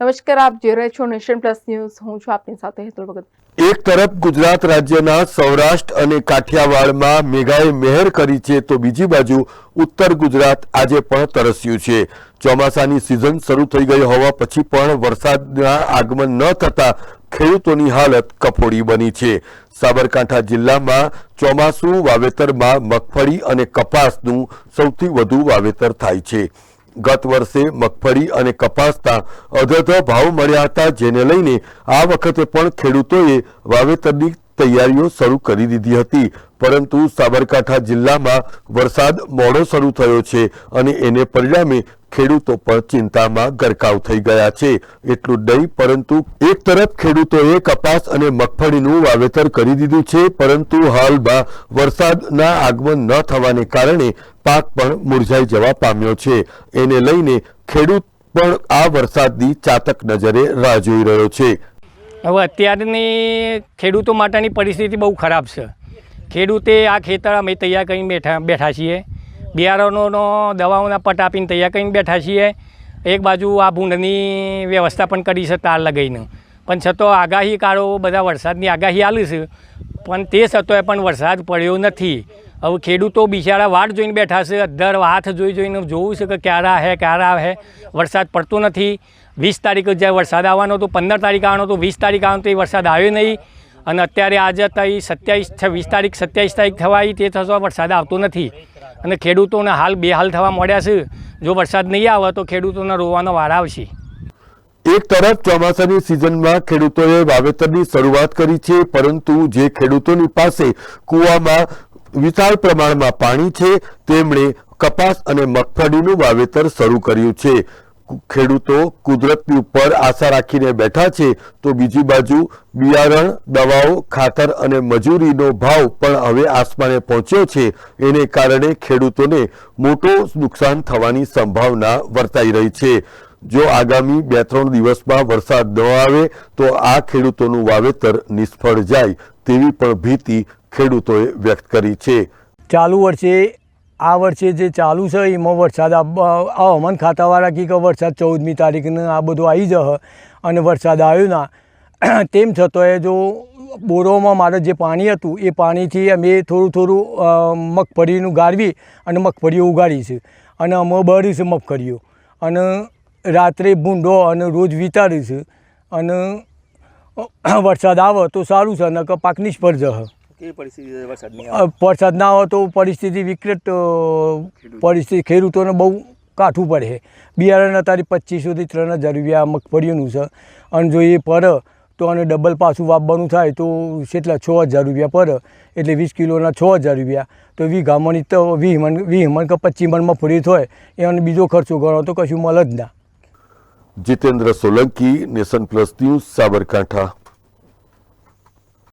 નમસ્કાર, આપ જોઈ રહ્યા છો નેશન પ્લસ ન્યૂઝ. હું છું આપની સાથે હેતુલ ભગત. એક તરફ ગુજરાત રાજ્યના સૌરાષ્ટ્ર અને કાઠિયાવાડમાં મેઘાએ મહેર કરી છે, તો બીજી બાજુ ઉત્તર ગુજરાત આજે પણ તરસ્યું છે. ચોમાસાની સિઝન શરૂ થઈ ગઈ હોવા પછી પણ વરસાદના આગમન ન થતા ખેડૂતોની હાલત કફોડી બની છે. સાબરકાંઠા જિલ્લામાં ચોમાસું વાવેતરમાં મગફળી અને કપાસનું સૌથી વધુ વાવેતર થાય છે. ગત વર્ષે મગફળી અને કપાસના અધધ ભાવ મળ્યા હતા, જેને લઈને આ વખતે પણ ખેડૂતોએ વાવેતરની તૈયારીઓ શરૂ કરી દીધી હતી. પરંતુ સાબરકાંઠા જિલ્લામાં વરસાદ મોડો શરૂ થયો છે અને એને પરિણામે ખેડૂતો પણ ચિંતામાં ગરકાવ થઈ ગયા છે. એટલું જ નહીં, પરંતુ એક તરફ ખેડૂતોએ કપાસ અને મગફળીનું વાવેતર કરી દીધું છે, પરંતુ હાલમાં વરસાદના આગમન ન થવાને કારણે પાક પણ મુરઝાઈ જવા પામ્યો છે. એને લઈને ખેડૂત પણ આ વરસાદની ચાતક નજરે રાહ જોઈ રહ્યો છે. હવે અત્યારની ખેડૂતો માટેની પરિસ્થિતિ બહુ ખરાબ છે. ખેડૂતે આ ખેતર અમે તૈયાર કરીને બેઠા બેઠા છીએ. બિયારણોનો, દવાઓના પટ આપીને તૈયાર કરીને બેઠા છીએ. એક બાજુ આ ભૂંડની વ્યવસ્થા પણ કરી છે તાર લગાવીને. પણ છતાં આગાહી કાળો બધા વરસાદની આગાહી આલી છે. પણ તે છતાંય પણ વરસાદ પડ્યો નથી. હવે ખેડૂતો બિચારા વાટ જોઈને બેઠા છે, અધર હાથ જોઈ જોઈને જોવું છે કે ક્યારે આવે ક્યારે આવે વરસાદ પડતો નથી. વીસ તારીખે જ્યારે વરસાદ આવવાનો હતો, પંદર તારીખ આવવાનો હતો, વીસ તારીખ આવવાનો તો એ વરસાદ આવ્યો નહીં. અને અત્યારે આજે તઈ સત્યાવીસ છવ્વીસ તારીખ, સત્યાવીસ તારીખ થવા આવી તે થતો વરસાદ આવતો નથી. અને ખેડૂતોને હાલ બેહાલ થવા મળ્યા છે. જો વરસાદ નહીં આવે તો ખેડૂતોને રોવાનો વાર આવશે. એક તરફ ચોમાસાની સિઝનમાં ખેડૂતોએ વાવેતરની શરૂઆત કરી છે, પરંતુ જે ખેડૂતોની પાસે કૂવામાં વિશાળ પ્રમાણમાં પાણી છે. તેમણે કપાસ અને મગફળીનું વાવેતર શરૂ કર્યું છે. ખેડૂતો કુદરતની ઉપર આશા રાખીને બેઠા છે. તો બીજી બાજુ બિયારણ, દવાઓ, ખાતર અને મજૂરીનો ભાવ પણ હવે આસમાને પહોંચ્યો છે. એને કારણે ખેડૂતોને મોટું નુકસાન થવાની સંભાવના વર્તાઈ રહી છે. જો આગામી બે ત્રણ દિવસમાં વરસાદ ન આવે, તો આ ખેડૂતોનું વાવેતર નિષ્ફળ જાય તેવી પણ ભીતિ ખેડૂતોએ વ્યક્ત કરી છે. ચાલુ વર્ષે, આ વર્ષે જે ચાલુ છે, એમાં વરસાદ આ હવામાન ખાતાવાળા કહે કે વરસાદ ચૌદમી તારીખને આ બધું આવી જશે અને વરસાદ આવ્યો ના. તેમ છતાંય જો બોરોમાં મારે જે પાણી હતું, એ પાણીથી અમે થોડું થોડું મગફળીનું ગાળવી અને મગફળીઓ ઉગાડી છે. અને અમે બળી છે મગફળીઓ અને રાત્રે ભૂંડો અને રોજ વિતારી છે. અને વરસાદ આવે તો સારું છે, નકર પાક નિષ્ફળ જશે. કેવી પરિસ્થિતિ વરસાદની વરસાદ ના આવે તો પરિસ્થિતિ વિકૃત પરિસ્થિતિ ખેડૂતોને બહુ કાઠું પડે. બિયારણ અત્યારે પચીસોથી ત્રણ હજાર રૂપિયા મગફળીઓનું છે. અને જો એ પર તો અને ડબલ પાછું વાપવાનું થાય તો કેટલા છ હજાર રૂપિયા પર એટલે વીસ કિલોના છ હજાર રૂપિયા. તો વીઘામાંની તો વીસ મણ વીસ મણ કે પચીસ મણ મગફળી થાય એનો બીજો ખર્ચો ગણો તો કશું મળે જ ના. Jitendra Solanki Nation Plus News Sabarkantha.